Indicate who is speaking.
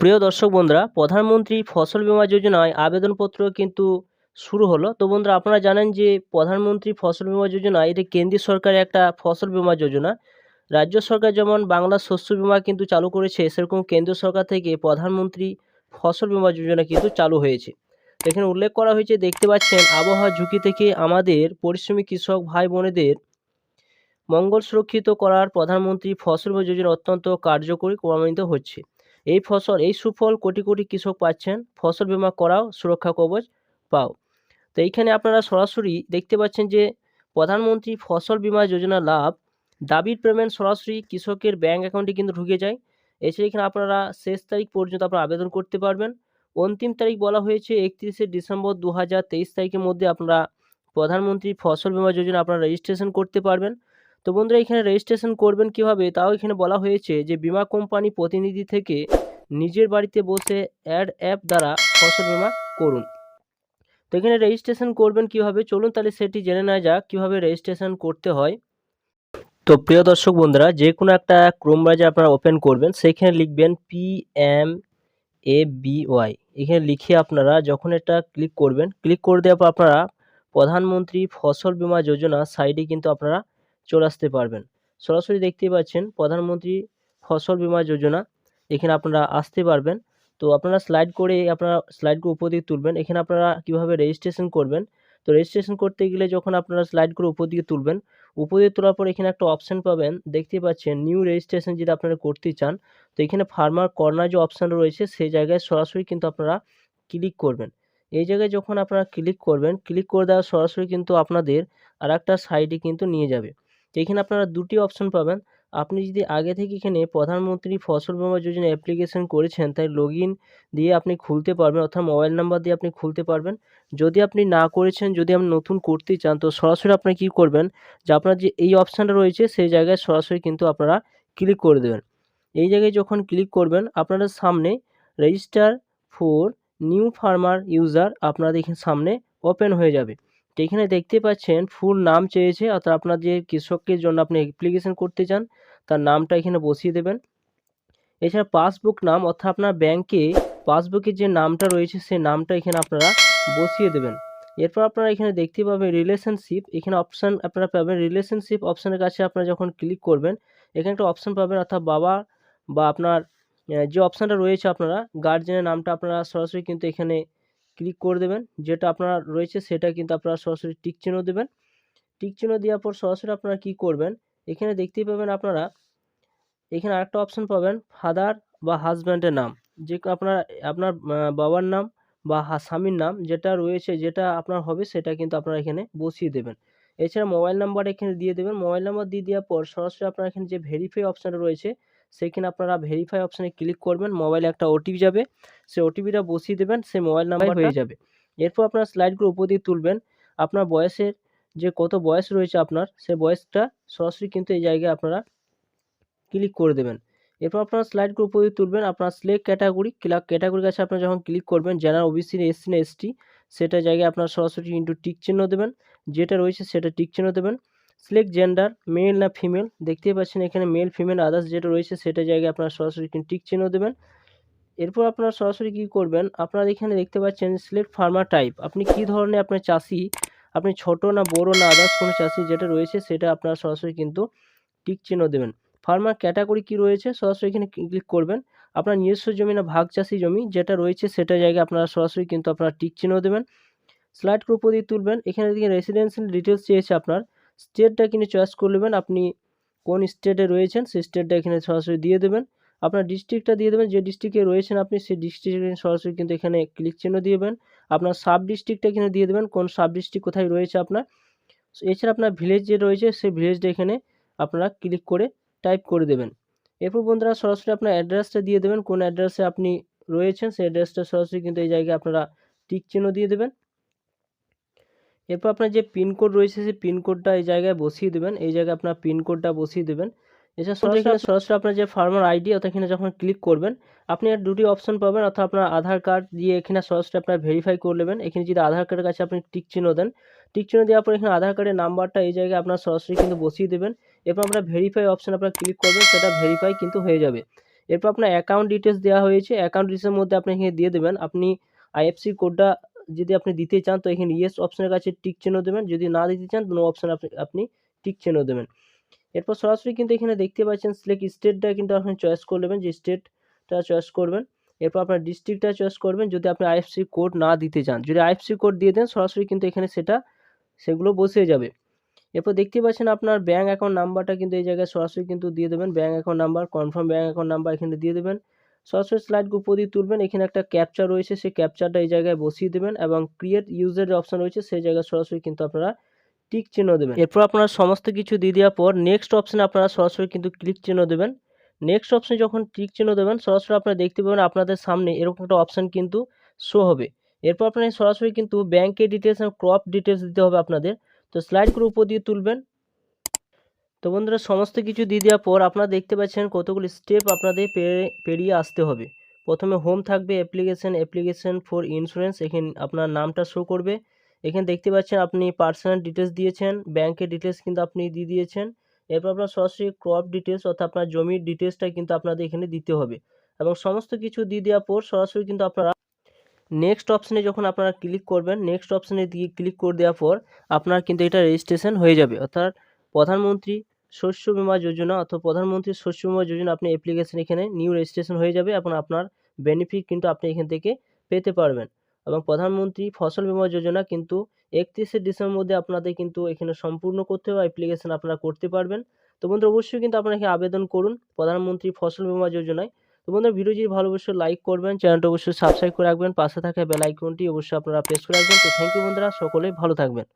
Speaker 1: প্রিয় দর্শক বন্ধুরা, প্রধানমন্ত্রী ফসল বীমা যোজনায় আবেদনপত্র কিন্তু শুরু হলো। তো বন্ধুরা, আপনারা জানেন যে প্রধানমন্ত্রী ফসল বীমা যোজনা, এটি কেন্দ্রীয় সরকারের একটা ফসল বীমা যোজনা। রাজ্য সরকার যেমন বাংলা শস্য বীমা কিন্তু চালু করেছে, সেরকম কেন্দ্র সরকার থেকে প্রধানমন্ত্রী ফসল বীমা যোজনা কিন্তু চালু হয়েছে। এখানে উল্লেখ করা হয়েছে, দেখতে পাচ্ছেন, আবহাওয়া ঝুঁকি থেকে আমাদের পরিশ্রমী কৃষক ভাই বোনেদের মঙ্গল সুরক্ষিত করার প্রধানমন্ত্রী ফসল বীমা যোজনা অত্যন্ত কার্যকরী প্রমাণিত হচ্ছে। এই ফসল, এই সুফল কোটি কোটি কৃষক পাচ্ছেন। ফসল বিমা করাও সুরক্ষা কবচ পাও। তো এইখানে আপনারা সরাসরি দেখতে পাচ্ছেন যে প্রধানমন্ত্রী ফসল বীমা যোজনা লাভ দাবির পেমেন্ট সরাসরি কৃষকের ব্যাঙ্ক অ্যাকাউন্টে কিন্তু ঢুকে যায়। এছাড়া এখানে আপনারা শেষ তারিখ পর্যন্ত আপনারা আবেদন করতে পারবেন। অন্তিম তারিখ বলা হয়েছে একত্রিশে ডিসেম্বর দু হাজার তেইশ তারিখের মধ্যে আপনারা প্রধানমন্ত্রী ফসল বীমা যোজনা আপনারা রেজিস্ট্রেশন করতে পারবেন। তো বন্ধুরা, এখানে রেজিস্ট্রেশন করবেন কীভাবে? তাও এখানে বলা হয়েছে যে, বিমা কোম্পানি প্রতিনিধি থেকে নিজের বাড়িতে বসে অ্যাড অ্যাপ দ্বারা ফসল বিমা করুন। তো এখানে রেজিস্ট্রেশন করবেন কীভাবে? চলুন তাহলে সেটি জেনে নেওয়া যাক, কীভাবে রেজিস্ট্রেশন করতে হয়। তো প্রিয় দর্শক বন্ধুরা, যে কোনো একটা ক্রোম ব্রাউজার আপনারা ওপেন করবেন সেখানে লিখবেন P M A B Y এখানে লিখে আপনারা যখন এটা ক্লিক করবেন ক্লিক করে দেওয়ার পর আপনারা প্রধানমন্ত্রী ফসল বিমা যোজনা সাইডে কিন্তু আপনারা চলে আসতে পারবেন। সরাসরি দেখতেই পাচ্ছেন প্রধানমন্ত্রী ফসল বীমা যোজনা। এখানে আপনারা আসতে পারবেন। তো আপনারা স্লাইড করে আপনারা স্লাইড করে উপর দিকে তুলবেন। এখানে আপনারা কীভাবে রেজিস্ট্রেশন করবেন? তো রেজিস্ট্রেশন করতে গেলে যখন আপনারা স্লাইড করে উপর দিকে তুলবেন, উপর দিকে তোলার পর এখানে একটা অপশান পাবেন। দেখতেই পাচ্ছেন নিউ রেজিস্ট্রেশন যদি আপনারা করতে চান, তো এখানে ফার্মার কর্নার যে অপশান রয়েছে সেই জায়গায় সরাসরি কিন্তু আপনারা ক্লিক করবেন। এই জায়গায় যখন আপনারা ক্লিক করবেন ক্লিক করে দেওয়া সরাসরি কিন্তু আপনাদের আর একটা সাইডে কিন্তু নিয়ে যাবে। তো এখানে আপনারা দুটি অপশন পাবেন। আপনি যদি আগে থেকে এখানে প্রধানমন্ত্রী ফসল বীমা যোজনা অ্যাপ্লিকেশন করেছেন তাই লগ দিয়ে আপনি খুলতে পারবেন অর্থাৎ মোবাইল নাম্বার দিয়ে আপনি খুলতে পারবেন। যদি আপনি না করেছেন, যদি আপনি নতুন করতে চান, তো সরাসরি আপনি কী করবেন? যে আপনার যে এই অপশানটা রয়েছে, সেই জায়গায় সরাসরি কিন্তু আপনারা ক্লিক করে দেবেন। এই জায়গায় যখন ক্লিক করবেন, আপনাদের সামনে register for new farmer user আপনাদের এখানে সামনে ওপেন হয়ে যাবে। এখানে দেখতে পাচ্ছেন ফুল নাম চেয়েছে অর্থাৎ আপনার যে কৃষকের জন্য আপনি অ্যাপ্লিকেশন করতে চান, তার নামটা এখানে বসিয়ে দেবেন। এছাড়া পাসবুক নাম, অর্থাৎ আপনার ব্যাংকে পাসবুকের যে নামটা রয়েছে, সেই নামটা এখানে আপনারা বসিয়ে দেবেন। এরপর আপনারা এখানে দেখতে পাবেন রিলেশনশিপ এখানে অপশান আপনারা পাবেন রিলেশনশিপ অপশানের কাছে আপনারা যখন ক্লিক করবেন, এখানে একটা অপশান পাবেন, অর্থাৎ বাবা বা আপনার যে অপশানটা রয়েছে আপনারা গার্জেনের নামটা আপনারা সরাসরি কিন্তু এখানে ক্লিক করে দেবেন। যেটা আপনার রয়েছে সেটা কিন্তু আপনারা সরাসরি টিক চিহ্ন দেবেন। টিক চিহ্ন দেওয়ার পর সরাসরি আপনারা কি করবেন? এখানে দেখতেই পাবেন আপনারা, এখানে আরেকটা অপশন পাবেন ফাদার বা হাজব্যান্ডের নাম। যে আপনার আপনার বাবার নাম বা স্বামীর নাম যেটা রয়েছে, যেটা আপনার হবে সেটা কিন্তু আপনারা এখানে বসিয়ে দেবেন। এছাড়া মোবাইল নাম্বার এখানে দিয়ে দেবেন। মোবাইল নাম্বার দিয়ে দেওয়ার পর সরাসরি আপনার এখানে যে ভেরিফাই অপশানটা রয়েছে সেখানে আপনারা ভেরিফাই অপশানে ক্লিক করবেন মোবাইলে একটা ওটিপি যাবে সেই ওটিপিটা বসিয়ে দেবেন সেই মোবাইল নাম্বার হয়ে যাবে। এরপর আপনার স্লাইডগুলো উপর দিয়ে তুলবেন আপনার বয়সের যে কত বয়স রয়েছে আপনার সেই বয়সটা সরাসরি কিন্তু এই জায়গায় আপনারা ক্লিক করে দেবেন। এরপর আপনার স্লাইডগুলো উপর দিয়ে তুলবেন আপনার সিলেক্ট ক্যাটাগরি ক্যাটাগরির কাছে আপনার যখন ক্লিক করবেন জেনারেল ওবিসি এসসি না এসটি সেটা জায়গায় আপনার সরাসরি কিন্তু টিক চিহ্ন দেবেন যেটা রয়েছে সেটা টিক চিহ্ন দেবেন। সিলেক্ট জেন্ডার মেল না ফিমেল দেখতেই পাচ্ছেন এখানে মেল ফিমেল আদার্স যেটা রয়েছে সেটা জায়গায় আপনারা সরাসরি টিক চিহ্ন দেবেন। এরপর আপনারা সরাসরি কী করবেন? আপনারা এখানে দেখতে পাচ্ছেন সিলেক্ট ফার্মার টাইপ আপনি কি ধরনের আপনার চাষি? আপনি ছোট না বড় না আদার্স কোনো চাষি যেটা রয়েছে সেটা আপনারা সরাসরি কিন্তু টিক চিহ্ন দেবেন। ফার্মার ক্যাটাগরি কি রয়েছে? সরাসরি এখানে ক্লিক করবেন। আপনার নিজস্ব জমি না ভাগ চাষি জমি যেটা রয়েছে সেটা জায়গায় আপনারা সরাসরি কিন্তু আপনারা টিক চিহ্ন দেবেন। স্লাইড গ্রুপ দিয়ে তুলবেন। এখানে দিকে রেসিডেন্সিয়াল ডিটেলস চেয়েছে আপনার। স্টেটটা কিন্তু চয়েস করে নেবেন। আপনি কোন স্টেটে রয়েছেন, সেই স্টেটটা এখানে সরাসরি দিয়ে দেবেন। আপনার ডিস্ট্রিক্টটা দিয়ে দেবেন, যে ডিস্ট্রিক্টে রয়েছেন আপনি, সেই ডিস্ট্রিক্টে সরাসরি কিন্তু এখানে ক্লিক চিহ্ন দিয়ে দেবেন। আপনার সাব ডিস্ট্রিক্টটা এখানে দিয়ে দেবেন, কোন সাব ডিস্ট্রিক্ট কোথায় রয়েছে আপনার। এছাড়া আপনার ভিলেজ যে রয়েছে, সেই ভিলেজটা এখানে আপনারা ক্লিক করে টাইপ করে দেবেন। এরপর বন্ধুরা সরাসরি আপনার অ্যাড্রেসটা দিয়ে দেবেন, কোন অ্যাড্রেসে আপনি রয়েছেন, সেই অ্যাড্রেসটা সরাসরি কিন্তু এই জায়গায় আপনারা টিক চিহ্ন দিয়ে দেবেন। এরপর আপনার যে পিনকোড রয়েছে সেই পিনকোডটা এই জায়গায় বসিয়ে দেবেন। এই জায়গায় আপনার পিনকোডটা বসিয়ে দেবেন। এছাড়া সরাসরি এখানে সরাসরি আপনার যে ফার্মার আইডি অর্থাৎ এখানে যখন ক্লিক করবেন আপনি আর দুটি অপশন পাবেন অর্থাৎ আপনার আধার কার্ড দিয়ে এখানে সরাসরি আপনার ভেরিফাই করে নেবেন। এখানে যদি আধার কার্ডের কাছে আপনি টিক চিহ্ন দেন টিক চিহ্ন দেওয়ার পর এখানে আধার কার্ডের নাম্বারটা এই জায়গায় আপনার সরাসরি কিন্তু বসিয়ে দেবেন। এরপর আপনার ভেরিফাই অপশন আপনার ক্লিক করবেন সেটা ভেরিফাই কিন্তু হয়ে যাবে। এরপর আপনার অ্যাকাউন্ট ডিটেলস দেওয়া হয়েছে। অ্যাকাউন্ট ডিটেলসের মধ্যে আপনি এখানে দিয়ে দেবেন। আপনি আইএফসি কোডটা যদি আপনি দিতে চান, তো এখানে ইয়েস অপশনের কাছে টিক চিহ্ন দেবেন। যদি না দিতে চান নো অপশন আপনি আপনি টিক চিহ্ন দেবেন। এরপর সরাসরি কিন্তু এখানে দেখতে পাচ্ছেন সিলেক্ট স্টেটটা কিন্তু আপনি চয়েস করে নেবেন, যে স্টেটটা চয়েস করবেন। এরপর আপনার ডিস্ট্রিক্টটা চয়েস করবেন, যদি আপনি আইএফসি কোড না দিতে চান। যদি আইএফসি কোড দিয়ে দেন, সরাসরি কিন্তু এখানে সেটা, সেগুলো বসে যাবে। এরপর দেখতে পাচ্ছেন আপনার ব্যাঙ্ক অ্যাকাউন্ট নাম্বারটা কিন্তু এই জায়গায় সরাসরি কিন্তু দিয়ে দেবেন। Bank account number confirm bank account number এখানে দিয়ে দেবেন। সরাসরি স্লাইড উপর দিয়ে তুলবেন। এখানে একটা ক্যাপচার রয়েছে, সেই ক্যাপচারটা এই জায়গায় বসিয়ে দেবেন এবং ক্রিয়েট ইউজারের অপশন রয়েছে, সেই জায়গায় সরাসরি কিন্তু আপনারা টিক চিহ্ন দেবেন। এরপর আপনারা সমস্ত কিছু দিয়ে দেওয়ার পর নেক্সট অপশানে আপনারা সরাসরি কিন্তু ক্লিক চিহ্ন দেবেন। নেক্সট অপশানে যখন টিক চিহ্ন দেবেন, সরাসরি আপনারা দেখতে পাবেন আপনাদের সামনে এরকম একটা অপশান কিন্তু শো হবে। এরপর আপনারা সরাসরি কিন্তু ব্যাংকের ডিটেলস এবং ক্রপ ডিটেলস দিতে হবে আপনাদের। তো স্লাইডগুলো উপর দিয়ে তুলবেন। তো বন্ধুরা, সমস্ত কিছু দিয়ে দেওয়ার পর আপনারা দেখতে পাচ্ছেন কতগুলি স্টেপ আপনাদের পেরে- পেরিয়ে আসতে হবে। প্রথমে হোম থাকবে অ্যাপ্লিকেশন অ্যাপ্লিকেশন ফর ইন্স্যুরেন্স এখানে, আপনার নামটা শো করবে। এখানে দেখতে পাচ্ছেন আপনি পার্সোনাল ডিটেলস দিয়েছেন ব্যাংকের ডিটেলস কিন্তু আপনি দিয়ে দিয়েছেন। এরপর আপনার সরাসরি ক্রপ ডিটেলস অর্থাৎ আপনার জমির ডিটেলসটা কিন্তু আপনাদের এখানে দিতে হবে। এবং সমস্ত কিছু দিয়ে দেওয়ার পর সরাসরি কিন্তু আপনারা নেক্সট অপশানে যখন আপনারা ক্লিক করবেন নেক্সট অপশানে দিয়ে ক্লিক করে দেওয়ার পর আপনার কিন্তু এটা রেজিস্ট্রেশন হয়ে যাবে। অর্থাৎ প্রধানমন্ত্রী শস্য বিমা যোজনা অথবা প্রধানমন্ত্রী শস্য বীমা যোজনা আপনি অ্যাপ্লিকেশন এখানে নিউ রেজিস্ট্রেশন হয়ে যাবে এবং আপনার বেনিফিট কিন্তু আপনি এখান থেকে পেতে পারবেন। এবং প্রধানমন্ত্রী ফসল বীমা যোজনা কিন্তু একত্রিশে ডিসেম্বর মধ্যে আপনাদের কিন্তু এখানে সম্পূর্ণ করতে হবে অ্যাপ্লিকেশন আপনারা করতে পারবেন। তো বন্ধু অবশ্যই কিন্তু আপনারা এখানে আবেদন করুন প্রধানমন্ত্রী ফসল বীমা যোজনায়। তো বন্ধুরা ভিডিও যদি ভালো অবশ্যই লাইক করবেন চ্যানেলটা অবশ্যই সাবস্ক্রাইব করে রাখবেন, পাশে থাকা বেল আইকনটি অবশ্যই আপনারা প্রেস করে রাখবেন। তো থ্যাংক ইউ বন্ধুরা সকলেই ভালো থাকবেন।